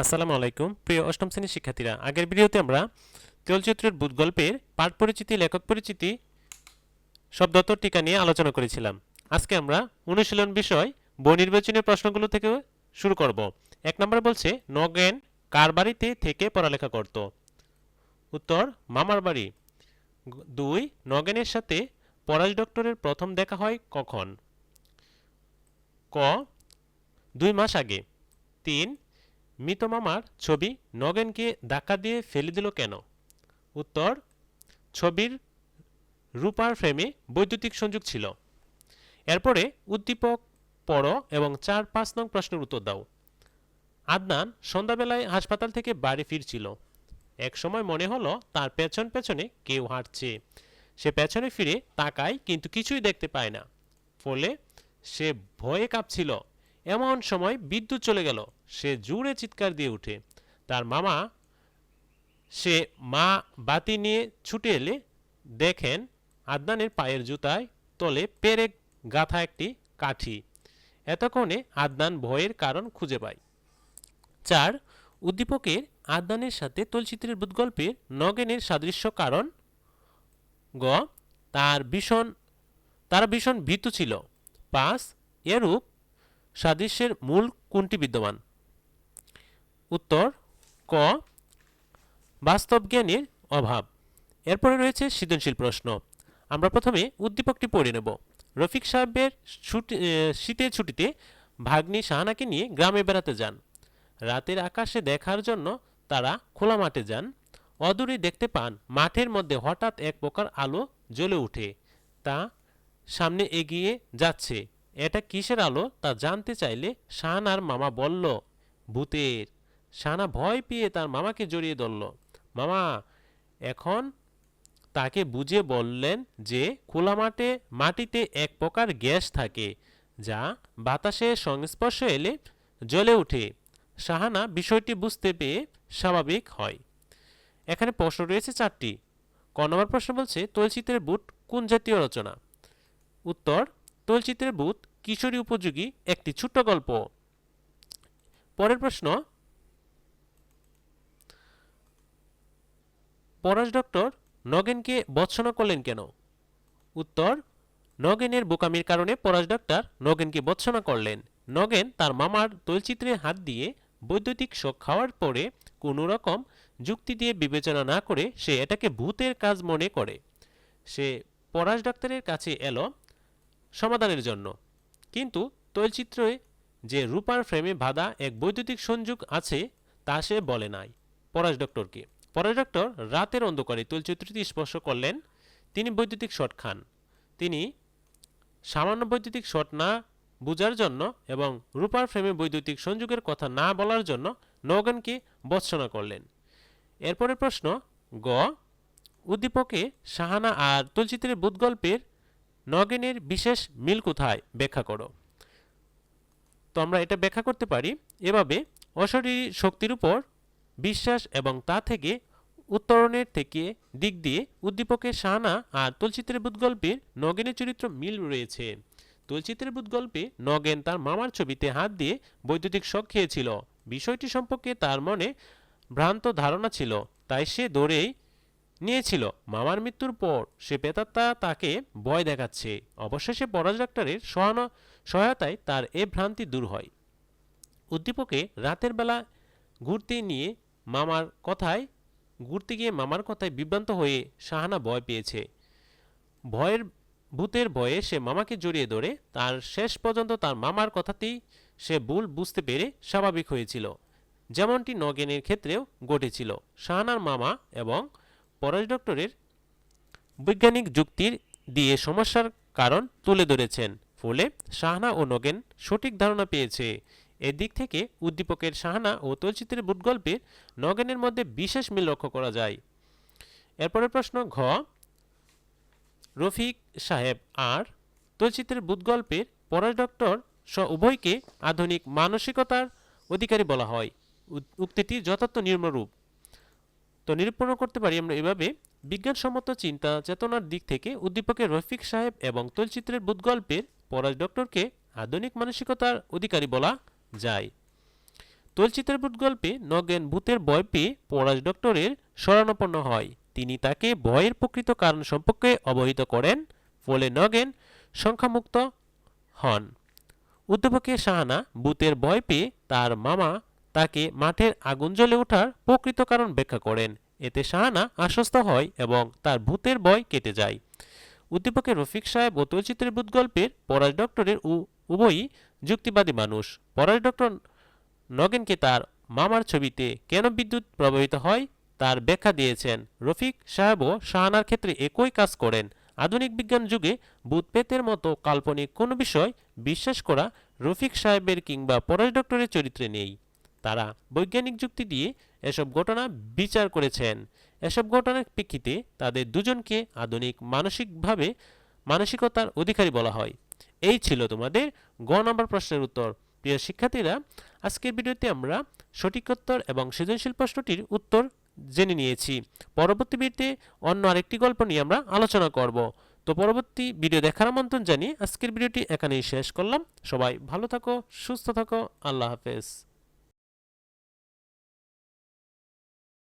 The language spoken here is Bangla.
আসসালামু আলাইকুম। প্রিয় অষ্টম শ্রেণির শিক্ষার্থীরা, আগের ভিডিওতে আমরা চলচ্চিত্রের ভূত গল্পের পাঠ পরিচিতি, লেখক পরিচিতি শব্দত টিকা নিয়ে আলোচনা করেছিলাম। আজকে আমরা অনুশীলন বিষয় বই নির্বাচনের প্রশ্নগুলো থেকে শুরু করব। এক নম্বর বলছে, নগেন কার বাড়িতে থেকে পড়ালেখা করত? উত্তর, মামার বাড়ি। দুই, নগেনের সাথে পরাশ ডক্টরের প্রথম দেখা হয় কখন? ক, দুই মাস আগে। তিন মৃত মামার ছবি নগেনকে ধাক্কা দিয়ে ফেলে দিল কেন? উত্তর, ছবির রূপার ফ্রেমে বৈদ্যুতিক সংযোগ ছিল। এরপরে উদ্দীপক পড়ো এবং চার পাঁচ নং প্রশ্নের উত্তর দাও। আদনান সন্ধ্যাবেলায় হাসপাতাল থেকে বাড়ি ফিরছিল। এক সময় মনে হলো তার পেছন পেছনে কেউ হাঁটছে। সে পেছনে ফিরে তাকায় কিন্তু কিছুই দেখতে পায় না। ফলে সে ভয়ে কাঁপছিল। এমন সময় বিদ্যুৎ চলে গেল। সে জুড়ে চিৎকার দিয়ে ওঠে তার মামা, সে মা বাতি নিয়ে ছুটে এলে দেখেন আদনানের পায়ের জুতায় তলে পেরে গাথা একটি কাঠি। এতক্ষণে আদনান ভয়ের কারণ খুঁজে পায়। চার, উদ্দীপকের আদনানের সাথে তলচিত্রের বুদগল্পের নগেনের সাদৃশ্য কারণ? গ, তার ভীষণ, তারা ভীষণ ভীতু ছিল। পাঁচ, এরূপ সাদৃশ্যের মূল কোনটি বিদ্যমান? উত্তর, ক, বাস্তব জ্ঞানের অভাব। এরপরে রয়েছে সৃজনশীল প্রশ্ন। আমরা প্রথমে উদ্দীপকটি পড়ে নেব। রফিক সাহেবের ছুটি শীতের ছুটিতে ভাগ্নি শাহানাকে নিয়ে গ্রামে বেড়াতে যান। রাতের আকাশে দেখার জন্য তারা খোলা মাঠে যান। অদূরে দেখতে পান মাঠের মধ্যে হঠাৎ এক প্রকার আলো জ্বলে ওঠে। তা সামনে এগিয়ে যাচ্ছে। এটা কিসের আলো? তা জানতে চাইলে শাহানার মামা বলল, ভূতের। শাহানা ভয় পেয়ে তার মামাকে জড়িয়ে ধরল। মামা, এখন তাকে বুঝে বললেন যে খোলা মাঠে, মাটিতে এক প্রকার গ্যাস থাকে, যা বাতাসের সংস্পর্শ এলে জ্বলে ওঠে। শাহানা বিষয়টি বুঝতে পেয়ে স্বাভাবিক হয়। এখানে প্রশ্ন রয়েছে চারটি। ক নম্বর প্রশ্ন বলছে, তৈলচিত্রের বুট কোন জাতীয় রচনা? উত্তর, তৈলচিত্রের বুট কিশোরী উপযোগী একটি ছোট্ট গল্প। পরের প্রশ্ন, পরাশ ডক্টর নগেনকে বৎসনা করলেন কেন? উত্তর, নগেনের বোকামির কারণে পরাশ ডক্টর নগেনকে বৎসনা করলেন। নগেন তার মামার তৈলচিত্রে হাত দিয়ে বৈদ্যুতিক শোক খাওয়ার পরে কোনো রকম যুক্তি দিয়ে বিবেচনা না করে সে এটাকে ভূতের কাজ মনে করে। সে পরাশ ডাক্তারের কাছে এলো সমাধানের জন্য। কিন্তু তৈলচিত্রে যে রূপার ফ্রেমে বাঁধা এক বৈদ্যুতিক সংযোগ আছে, তা সে বলে নাই। পরাশ ডক্টরকে। পরাশ ডক্টর রাতের অন্ধকারে তৈলচিত্রটি স্পর্শ করলেন। তিনি বৈদ্যুতিক শট খান। তিনি সামান্য বৈদ্যুতিক শট না বোঝার জন্য এবং রূপার ফ্রেমে বৈদ্যুতিক সংযোগের কথা না বলার জন্য নগনকে বৎসনা করলেন। এরপরের প্রশ্ন, গ, উদ্দীপকে সাহানা আর তুলচিত্রের বুধগল্পের নগেনের বিশেষ মিল কোথায় ব্যাখ্যা করো। তো আমরা এটা ব্যাখ্যা করতে পারি, এভাবে অশরীরী শক্তির উপর বিশ্বাস এবং তা থেকে উত্তরণের থেকে দিক দিয়ে উদ্দীপকের শাহানা আর তুলচিত্রের বুদগল্পের নগেনের চরিত্র মিল রয়েছে। তুলচিত্রের বুদগল্পে নগেন তার মামার ছবিতে হাত দিয়ে বৈদ্যুতিক শখ খেয়েছিল। বিষয়টি সম্পর্কে তার মনে ভ্রান্ত ধারণা ছিল, তাই সে দৌড়েই নিয়েছিল। মামার মৃত্যুর পর সে পেতাত্তা তাকে ভয় দেখাচ্ছে। অবশেষে পরাজ ডাক্তারের সহানো, সহায়তায় তার এ ভ্রান্তি দূর হয়। উদ্দীপকে রাতের বেলা ঘুরতে নিয়ে মামার কথায়, ঘুরতে গিয়ে মামার কথায় বিভ্রান্ত হয়ে শাহানা ভয় পেয়েছে। ভয়ের, ভূতের ভয়ে সে মামাকে জড়িয়ে ধরে। তার শেষ পর্যন্ত তার মামার কথাতেই সে ভুল বুঝতে পেরে স্বাভাবিক হয়েছিল। যেমনটি নগেনের ক্ষেত্রেও ঘটেছিল। শাহানার মামা এবং পরেশ ডক্টরের বৈজ্ঞানিক যুক্তির দিয়ে সমস্যার কারণ তুলে ধরেছেন। ফলে শাহানা ও নগেন সঠিক ধারণা পেয়েছে। এদিক থেকে উদ্দীপকের শাহানা ও তলচিত্রের বুটগল্পের নগেনের মধ্যে বিশেষ মিল লক্ষ্য করা যায়। এরপরের প্রশ্ন, ঘ, রফিক সাহেব আর তলচিত্রের বুটগল্পের পরাশ ডক্টর স উভয়কে আধুনিক মানসিকতার অধিকারী বলা হয়। উক্তিটি যথার্থ নির্মরূপ তো নিরূপণ করতে পারি আমরা এভাবে। বিজ্ঞানসম্মত চিন্তা চেতনার দিক থেকে উদ্দীপকের রফিক সাহেব এবং তৈলচিত্রের বুদগল্পের পরাজ ডক্টরকে আধুনিক মানসিকতার অধিকারী বলা যায়। তলচিত্রের ভূত গল্পে নগেন ভূতের ভয় পেয়ে পরাজ ডক্টরের শরণাপন্ন হয়। তিনি তাকে ভয়ের প্রকৃত কারণ সম্পর্কে অবহিত করেন, ফলে নগেন সংখ্যামুক্ত হন। উদ্যোপকে শাহানা ভূতের ভয় পেয়ে তার মামা তাকে মাঠের আগুন জ্বলে ওঠার প্রকৃত কারণ ব্যাখ্যা করেন। এতে শাহানা আশ্বস্ত হয় এবং তার ভূতের ভয় কেটে যায়। উদ্দীপকের রফিক সাহেব ও তৈচিত্রের ভূত গল্পের পরাজ ডক্টরের উভয়ই যুক্তিবাদী মানুষ। পরাজ ডক্টর নগেনকে তার মামার ছবিতে কেন বিদ্যুৎ প্রবাহিত হয় তার ব্যাখ্যা দিয়েছেন। রফিক সাহেবও শাহানার ক্ষেত্রে একই কাজ করেন। আধুনিক বিজ্ঞান যুগে ভূতপেতের মতো কাল্পনিক কোনো বিষয় বিশ্বাস করা রফিক সাহেবের কিংবা পরাজ ডক্টরের চরিত্রে নেই। তারা বৈজ্ঞানিক যুক্তি দিয়ে এসব ঘটনা বিচার করেছেন। এসব ঘটনার প্রেক্ষিতে তাদের দুজনকে আধুনিক মানসিকভাবে মানসিকতার অধিকারী বলা হয়। এই ছিল তোমাদের গ নম্বর প্রশ্নের উত্তর। প্রিয় শিক্ষার্থীরা, আজকের ভিডিওতে আমরা সঠিক উত্তর এবং সৃজনশীল প্রশ্নটির উত্তর জেনে নিয়েছি। পরবর্তী ভিডিওতে অন্য আরেকটি গল্প নিয়ে আমরা আলোচনা করব। তো পরবর্তী ভিডিও দেখার আমন্ত্রণ জানিয়ে আজকের ভিডিওটি এখানেই শেষ করলাম। সবাই ভালো থাকো, সুস্থ থাকো, আল্লাহ হাফেজ।